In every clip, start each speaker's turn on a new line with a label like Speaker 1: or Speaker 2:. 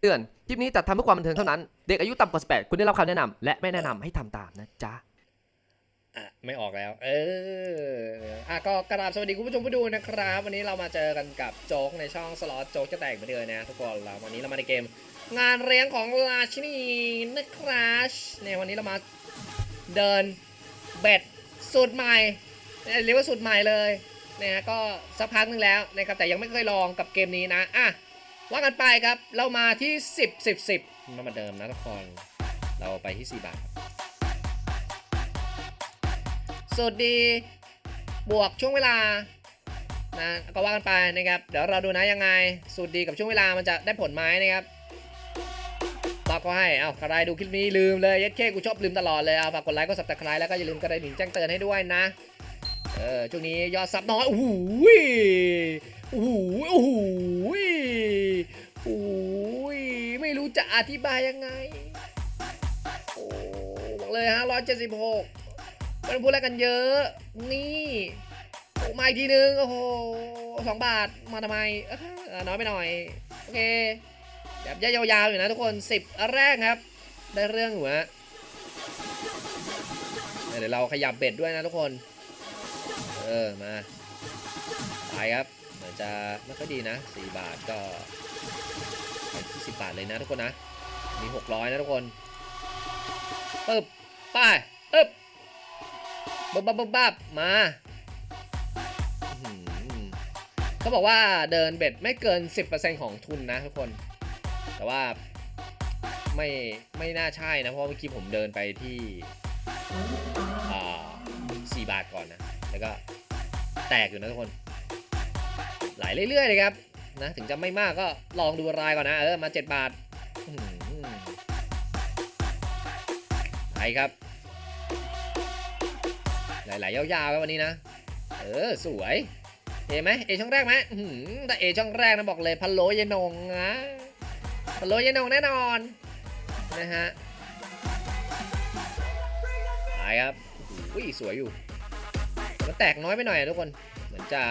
Speaker 1: เตือน คลิปนี้จัดทำเพื่อความบันเทิงเท่านั้น เด็กอายุต่ำกว่า 18 คุณได้รับคำแนะนำและไม่แนะนำให้ทำตามนะจ๊ะ
Speaker 2: อะไม่ออกแล้ว เอออะก็กราบสวัสดีคุณผู้ชมผู้ดูนะครับ วันนี้เรามาเจอกันกับโจ๊กในช่องสล็อตโจ๊กจะแตกเหมือนเดิมนะทุกคนเราวันนี้เรามาในเกม งานเลี้ยงของราชินีนะครับเนี่ยวันนี้เรามาเดินเบ็ดสูตรใหม่เนี่ยเรียกว่าสูตรใหม่เลยนะฮะก็สักพักหนึงแล้วนะครับแต่ยังไม่เคยลองกับเกมนี้นะอะ ว่ากันไปครับ เรามาที่ 10 10 10มาเหมาเดิมนะทุกคนเราไปที่ 4 บาทสวัสดีบวกช่วงเวลานะก็ว่ากันไปนะครับ เดี๋ยวเราดูนะยังไง สูตรดีกับช่วงเวลามันจะได้ผลไหมนะครับบอกก็ให้เอาใครดูคลิปนี้ลืมเลยยัดเคกูชอบลืมตลอดเลยเอาฝากกดไลค์กดซับสไครต์แล้วก็อย่าลืมกระดิ่งแจ้งเตือนให้ด้วยนะ เออช่วงนี้ยอดซับน้อยโอ้โหโอ้โหโอ้โห อธิบายยังไง โอ้บอกเลยฮะร้อยเจ็ดสิบหกมันพูดอะไรกันเยอะ นี่โอ้มาอีกทีนึง โอ้โหสองบาท มาทำไมน้อยไปหน่อย โอเค แบบยาวๆอยู่นะทุกคนสิบแรกครับ ได้เรื่องอยู่ฮะเดี๋ยวเราขยับเบ็ดด้วยนะทุกคน เออ มาไปครับเหมือนจะไม่ค่อยดีนะสี่บาทก็ไปที่สิบบาทเลยนะทุกคนนะ มีหกร้อยนะทุกคนปึ๊บไป้ายปึ๊บบับบับบับบบมาเขาบอกว่าเดินเบ็ดไม่เกิน 10%ของทุนนะทุกคน แต่ว่าไม่ไม่น่าใช่นะ เพราะเมื่อกี้ผมเดินไปที่สี่บาทก่อนนะ แล้วก็แตกอยู่นะทุกคน ไหลเรื่อยๆเลยครับนะถึงจะไม่มากก็ลองดูรายก่อนนะ เออ มา 7 บาท ครับหลายๆยาวๆครับวันนี้นะ เออสวย เอไหมเอช่องแรกไหมแต่เอช่องแรกนะบอกเลยพันโลยายนงนะพันโลยายนงแน่นอนนะฮะไปครับอุ้ยสวยอยู่มันแตกน้อยไปหน่อยทุกคน เหมือนจะ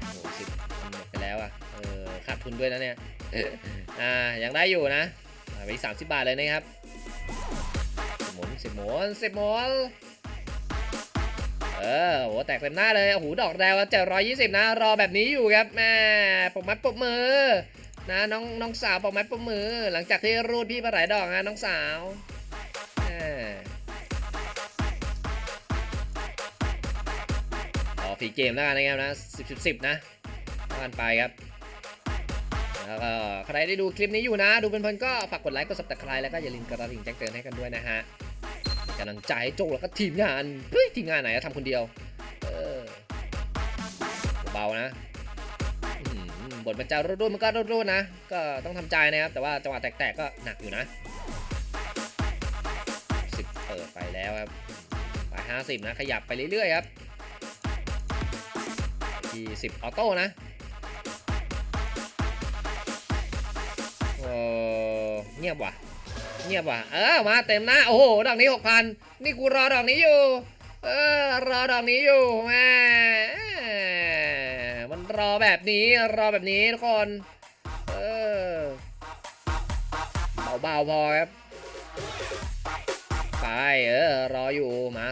Speaker 2: โอ้โหสิบหมดไปแล้วอะ เออขาดทุนด้วยนะเนี่ย อ่ายังได้อยู่นะ ไปสามสิบบาทเลยนะครับหมุนสิบหมุนสิบหมุนเออโหแตกเต็มหน้าเลยโอ้โหดอกแดงเจ็ดร้อยยี่สิบนะ รอแบบนี้อยู่ครับแม่ปกไม้ปกมือ นะน้องน้องสาวปกไม้ปกมือ หลังจากที่รูดพี่มาหลายดอกนะน้องสาวแม่อฟีเกมแล้วกันนะครับนะสิบสิบสิบนะว่ากันไปครับ แล้วก็ใครได้ดูคลิปนี้อยู่นะ ดูเป็นเพลินก็ฝากกดไลค์กด subscribe แล้วก็อย่าลืมกระดิ่งแจ้งเตือนให้กันด้วยนะฮะกำลังใจให้โจแล้วก็ทีมงานเฮ้ยทีมงานไหนอะทำคนเดียวเออเบานะบทมันจะรูดๆมันก็รูดๆนะ ก็ต้องทำใจนะครับ แต่ว่าจังหวะแตกๆก็หนักอยู่นะสิบเปิดไปแล้วครับไปห้าสิบนะ ขยับไปเรื่อยๆครับทีสิบออโต้นะ อเงียบว่ะ เงียบว่ะ เออ มาเต็มหน้า โอ้โห ดอกนี้หกพัน นี่กูรอดอกนี้อยู่ เออ รอดอกนี้อยู่แม่มันรอแบบนี้ รอแบบนี้ทุกคน เออ เบาๆพอครับ ไป เออ รออยู่ มา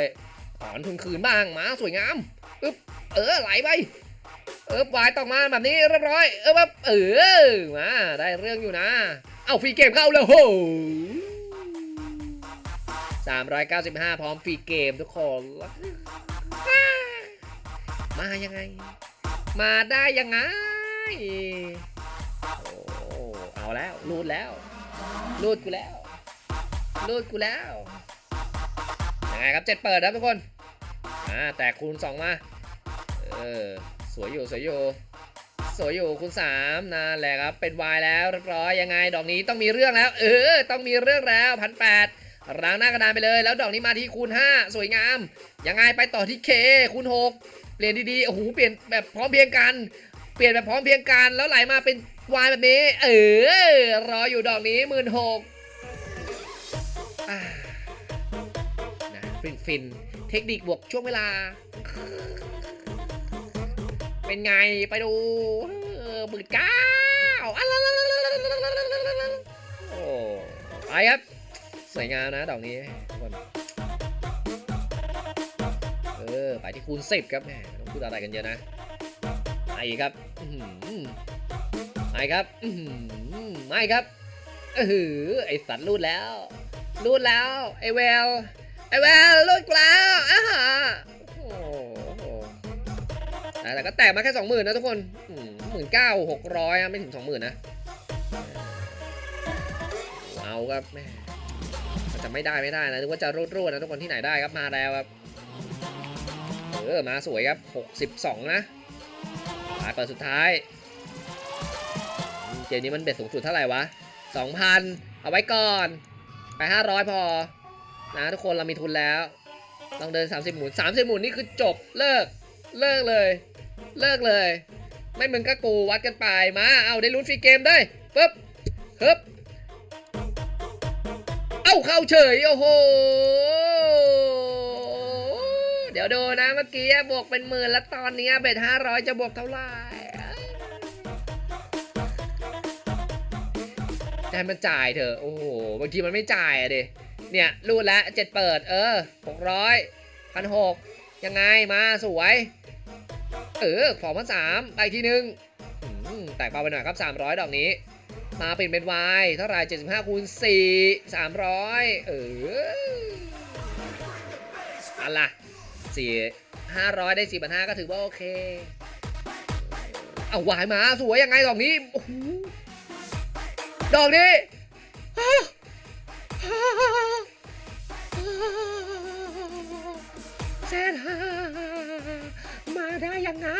Speaker 2: 200ถอนทุนคืนบ้าง มาสวยงาม อึ๊บ เออ ไหลไป เออวายตอมาแบบนี้เรียบร้อย เออแบบเออมาได้เรื่องอยู่นะ เอาฟรีเกมเข้าเลยโห395พร้อมฟรีเกมทุกคน มายังไง มาได้ยังไง โอ้เอาแล้วรูดแล้วรูดกูแล้วรูดกูแล้วยังไงครับเจ็ดเปิดครับทุกคนอ่าแตกคูณสองมา เออ สวยอยู่สวยอยู่สวยอยู่คูณสามนั่นแหละครับเป็นวายแล้วเรียบร้อยยังไง ดอกนี้ต้องมีเรื่องแล้ว เออ ต้องมีเรื่องแล้วพันแปดล้างหน้ากระดานไปเลย แล้วดอกนี้มาที่คูณ 5 สวยงาม ยังไงไปต่อที่เคคูณ 6 เปลี่ยนดีๆโอ้โหเปลี่ยนแบบพร้อมเพรียงกัน เปลี่ยนแบบพร้อมเพรียงกัน แล้วไหลมาเป็นวายแบบนี้ เออ รออยู่ดอกนี้หมื่นหกนะฟินฟินเทคนิคบวกช่วงเวลา เป็นไงไปดูหมื่นเก้าโอ้ไปครับ สวยงามนะดอกนี้ทุกคนเออไปที่คูณสิบครับแหมไม่ต้องพูดอะไรกันเยอะนะไปครับไปครับไม่ครับเออไอสัตว์รูดแล้วรูดแล้วไอเวลไอเวลรูดกูแล้วอ่าโอ้โห แต่แต่ก็แตกมาแค่สองหมื่นนะทุกคนหมื่นเก้าหกร้อยไม่ถึงสองหมื่นนะเอาครับแม่จะไม่ได้ไม่ได้นะนึกว่าจะรูดรูดนะทุกคนที่ไหนได้ครับมาแล้วครับเออมาสวยครับ 62 นะมาเปิดสุดท้าย เกมนี้มันเบ็ดสูงสุดเท่าไหร่วะ 2,000 เอาไว้ก่อน ไป 500 พอ นะทุกคนเรามีทุนแล้ว ต้องเดิน 30 หมุน 30 หมุนนี่คือจบเลิก เลิกเลย เลิกเลย ไม่มึงก็กูวัดกันไปมา เอาได้ลุ้นฟรีเกมได้ปึ๊บฮึบเอ้าเข้าเฉย โอ้โห เดี๋ยวดูนะเมื่อกี้บวกเป็นหมื่นแล้วตอนนี้เบ็ดห้าร้อยจะบวกเท่าไหร่ให้มันจ่ายเถอะ โอ้โหบางทีมันไม่จ่ายอะดิเนี่ยรูดแล้วเจ็ดเปิด เออหกร้อยพันหก ยังไงมาสวย เออขอมาสามไปอีกทีนึงแตกเบาไปหน่อยครับ 300 ดอกนี้ มาเปลี่ยนเป็น y เท่าไหร่75คูณ4 300 เอออะไรสี่ห้าร้อยได้สี่พันห้าก็ถือว่าโอเค เอาวายมาสวยยังไงดอกนี้อดอกนี้ แสนห้ามาได้ยังไง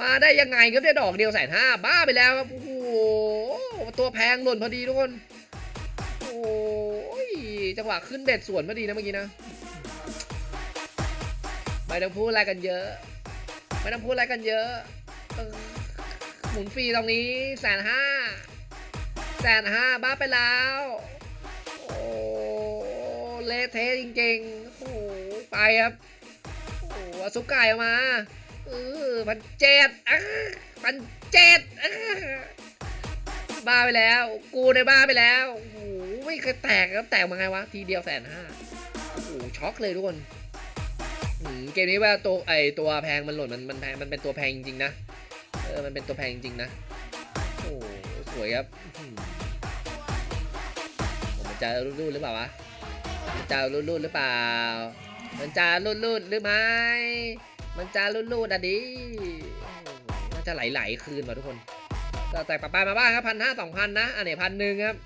Speaker 2: มาได้ยังไงครับเนี่ยดอกเดียวแสนห้าบ้าไปแล้วครับ โอ้โห ตัวแพงหล่นพอดีทุกคน โอ้ย จังหวะขึ้นเบ็ดสวนพอดีนะเมื่อกี้นะไม่ต้องพูดอะไรกันเยอะ ไม่ต้องพูดอะไรกันเยอะ หมุนฟรีตรงนี้แสนห้าแสนห้าบ้าไปแล้ว โอ้ เละเทะจริงๆ ไปครับ โอ้โหเอาซุปไก่ออกมาเออพันเจ็ดพันเจ็ดบ้าไปแล้ว กูในบ้าไปแล้ว โอ้โหไม่เคยแตกครับแตกมาไงวะ ทีเดียวแสนห้าโอ้โหช็อกเลยทุกคนเกมนี้ว่าตัวไอตัวแพงมันหล่นมันมันแพงมันเป็นตัวแพงจริงๆนะเออมันเป็นตัวแพงจริงๆนะโอ้สวยครับอื้อหือมันจะรูดๆหรือเปล่าวะมันจะรูดๆหรือเปล่า มันจะรูดๆหรือไม่ มันจะรูดๆอะดิโอ้โหน่าจะไหลๆคืนว่ะทุกคน ก็แตกปะปายมาบ้างครับพันห้าสองพันนะอันนี้พันหนึ่งครับ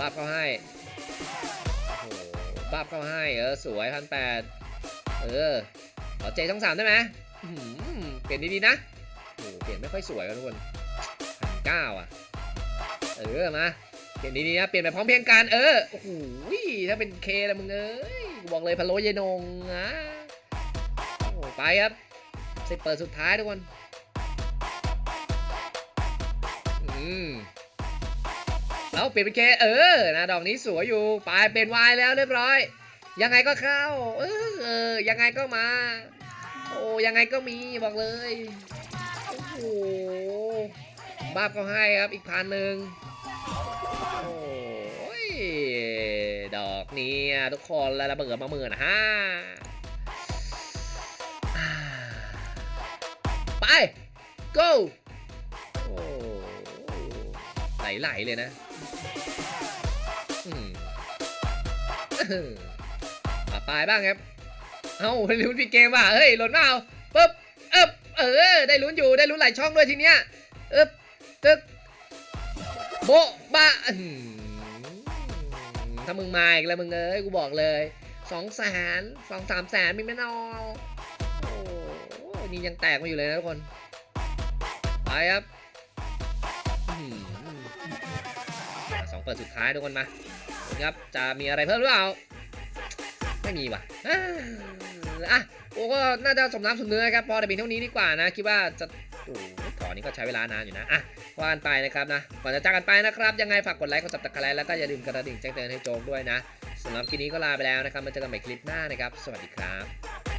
Speaker 2: บัฟเขาให้โอ้โหบัฟเข้าให้ เออ สวยพันแปดเออขอเจช่องสามได้ไหมเปลี่ยนดีๆนะโอ้เปลี่ยนไม่ค่อยสวยกันทุกคนพันเก้าอะ เออ มา เปลี่ยนดีๆนะเปลี่ยนไปพร้อมเพียงกันเออโอ้โหถ้าเป็นเคแล้วมึงเอ้ยบอกเลยพะโล้เยนงนะโอ้ไปครับสิเปิดสุดท้ายทุกคน อืมแล้วเปลี่ยนเป็นเคเออนะดอกนี้สวยอยู่ปลายเป็นวายแล้วเรียบร้อย ยังไงก็เข้า เออเออยังไงก็มา โอ้ยังไงก็มีบอกเลย โอ้โหบ้าบเขาให้ครับอีกพันหนึ่ง โอ้ยดอกนี้ทุกคนแล้วระเบิดมาหมื่นห้าไป go โอ้ไหลๆเลยนะมเอออะปลายบ้างครับ เอ้าลุ้นพี่เกมว่ะเฮ้ยหล่นมาเอาปึ๊บเอ๊บเออ ได้ลุ้นอยู่ ได้ลุ้นหลายช่องด้วยทีเนี้ยเอ๊บตึกโบ บะอื้อหือถ้ามึงมาอีกแล้วมึงเอ้ยกูบอกเลยสองแสนสองสามแสนมีไม่นอนโอ้นี่ยังแตกมาอยู่เลยนะทุกคน ไปครับสองเปิดสุดท้ายทุกคนมาครับจะมีอะไรเพิ่มหรือเปล่า ไม่มีว่ะอะโอ้ก็น่าจะสมน้ำสมเนื้อครับ พอแต่เพียงเท่านี้ดีกว่านะ คิดว่าจะ ถอนนี้ก็ใช้เวลานานอยู่นะอะว่ากันไปนะครับนะก่อนจะจากกันไปนะครับยังไงฝากกดไลค์กดซับสไครต์แล้วก็อย่าลืมกระดิ่งแจ้งเตือนให้โจงด้วยนะสำหรับคลิปนี้ก็ลาไปแล้วนะครับมาเจอกันใหม่คลิปหน้านะครับ สวัสดีครับ